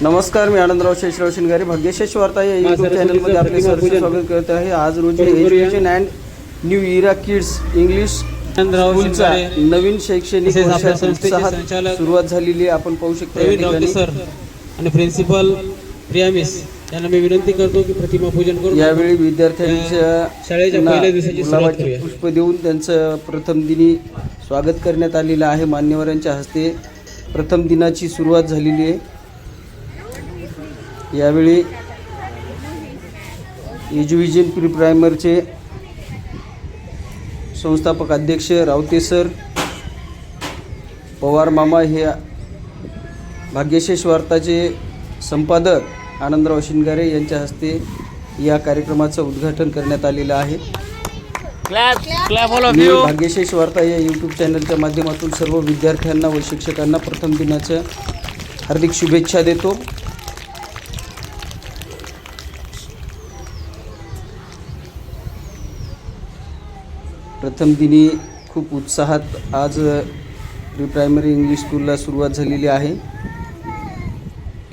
नमस्कार मी आनंदराव शेषराव शिंगारे. भाग्यशेष वार्ता या युट्यूब चॅनलमध्ये आपले सहर्ष स्वागत करत आहे. आज रोजी education and new era kids English स्कूलचा नवीन शैक्षणिक सुरुवात झालेली आहे. आपण पाहू शकता सर आणि प्रिन्सिपल प्रियामिस यांना मी विनंती करतो की प्रतिमा पूजन करून यावेळी विद्यार्थ्यांच्या शाळेच्या पहिल्या दिवसाची. पुष्प देऊन त्यांचं प्रथम दिनी स्वागत करण्यात आलेलं आहे. मान्यवरांच्या हस्ते प्रथम दिनाची सुरुवात झालेली आहे. यावेळी एज्युविजन प्री प्रायमरचे संस्थापक अध्यक्ष रावते सर पवार मामा हे भाग्यशेष वार्ताचे संपादक आनंदराव शिंगारे यांच्या हस्ते या कार्यक्रमाचं उद्घाटन करण्यात आलेलं आहे. मी भाग्यशेष वार्ता या यूट्यूब चॅनलच्या माध्यमातून सर्व विद्यार्थ्यांना व शिक्षकांना प्रथम दिनाच्या हार्दिक शुभेच्छा देतो. प्रथम दिनी खूप उत्साहात आज प्री प्रायमरी इंग्लिश स्कूलला सुरुवात झालेली आहे.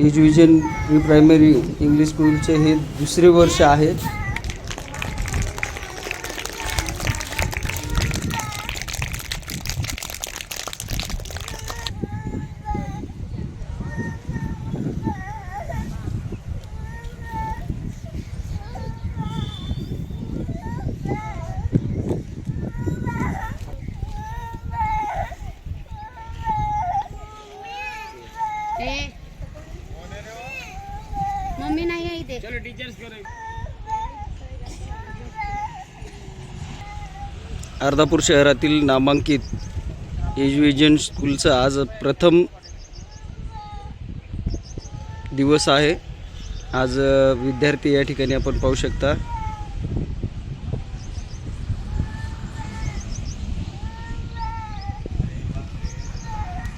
एज्युविजन प्री प्रायमरी इंग्लिश स्कूलचे हे दुसरे वर्ष आहे ए मम्मी नाही आहे इथे अर्धापूर शहरातील नामांकित एज्युएजन स्कूलचा आज प्रथम दिवस आहे. आज विद्यार्थी या ठिकाणी आपण पाहू शकता.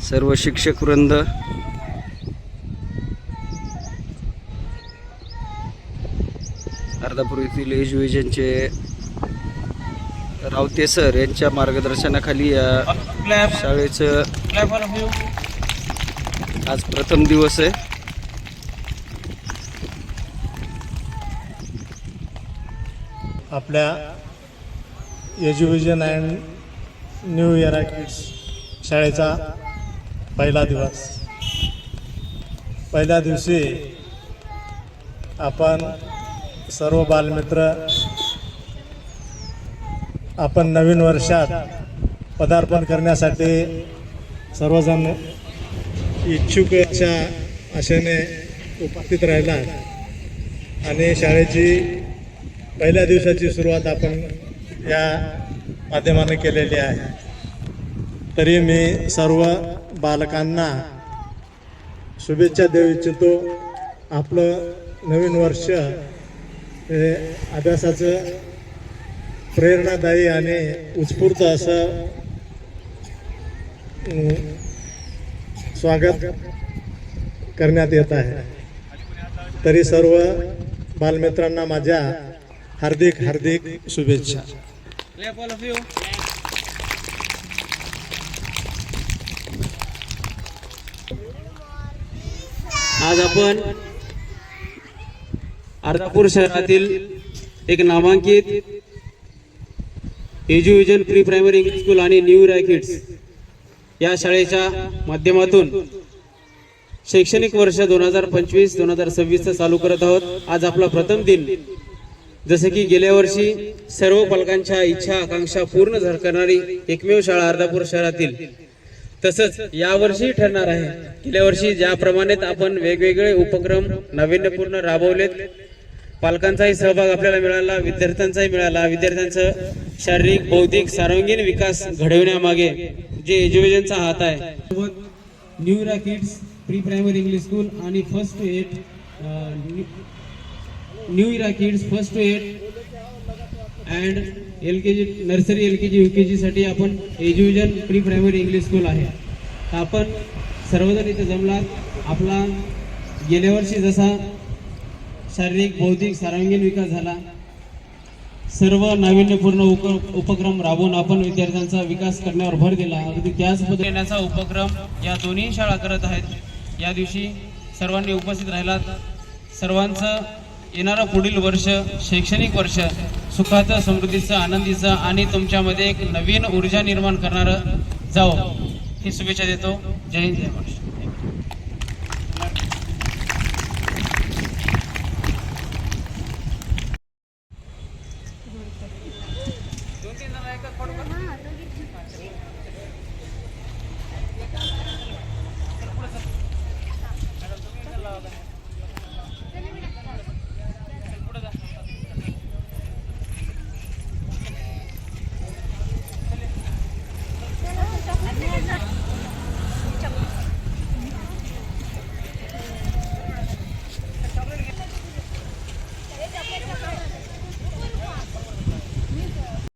सर्व शिक्षक वृंद. अर्धापूर येथील एज्युएजनचे रावते सर यांच्या मार्गदर्शनाखाली या शाळेचं आज प्रथम दिवस आहे. आपल्या education and new era kids शाळेचा पहिला दिवस. पहिल्या दिवशी आपण सर्व बालमित्र आपण नवीन वर्षात पदार्पण करण्यासाठी सर्वजण इच्छुक अशा आशेने उपस्थित राहिला आणि शाळेची पहिल्या दिवसाची सुरुवात आपण या माध्यमाने केलेली आहे. तरी मी सर्व बालकांना शुभेच्छा देऊ इच्छितो. आपलं नवीन वर्ष हे अभ्यासाचं प्रेरणादायी आणि उत्स्फूर्त असं स्वागत करण्यात येत आहे. तरी सर्व बालमित्रांना माझ्या हार्दिक हार्दिक शुभेच्छा. आज आपण अर्धापूर शहरातील एक नामांकित Eduvision pre primary English school आणि न्यू रॅकिट्स या शाळेच्या माध्यमातून शैक्षणिक वर्ष दोन हजार पंचवीस दोन हजार सव्वीसचं चालू करत आहोत. आज आपला प्रथम दिन. जसे की गेल्या वर्षी सर्व पालकांच्या इच्छा आकांक्षा पूर्ण करणारी एकमेव शाळा अर्धापूर शहरातील. तसंच यावर्षी ठरणार आहे. गेल्या वर्षी ज्याप्रमाणे आपण वेगवेगळे उपक्रम नाविन्यपूर्ण राबवलेत. पालकांचाही सहभाग आपल्याला मिळाला विद्यार्थ्यांचाही मिळाला. विद्यार्थ्यांचं शारीरिक बौद्धिक सर्वांगीण विकास घडविण्यामागे जे एज्युकेशनचा हात आहे. New kids pre primary English school आणि first to eight new era kids first to eight and L K G nursery L K G U K जीसाठी आपण education pre primary English school आहे. तर आपण सर्वजण इथे जमलात. आपला गेल्या वर्षी जसा शारीरिक बौद्धिक सर्वांगीण विकास झाला. सर्व नाविन्यपूर्ण उप उपक्रम राबवून आपण विद्यार्थ्यांचा विकास करण्यावर भर दिला. अगदी त्याच पद्धतीचा उपक्रम या दोन्ही शाळा करत आहेत. या दिवशी सर्वांनी उपस्थित राहिलात. सर्वांचं येणारं पुढील वर्ष शैक्षणिक वर्ष सुखाचं समृद्धीचं आनंदीचं आणि तुमच्यामध्ये एक नवीन ऊर्जा निर्माण करणारं जावं. ही शुभेच्छा देतो. जय हिंद जय महाराष्ट्र. por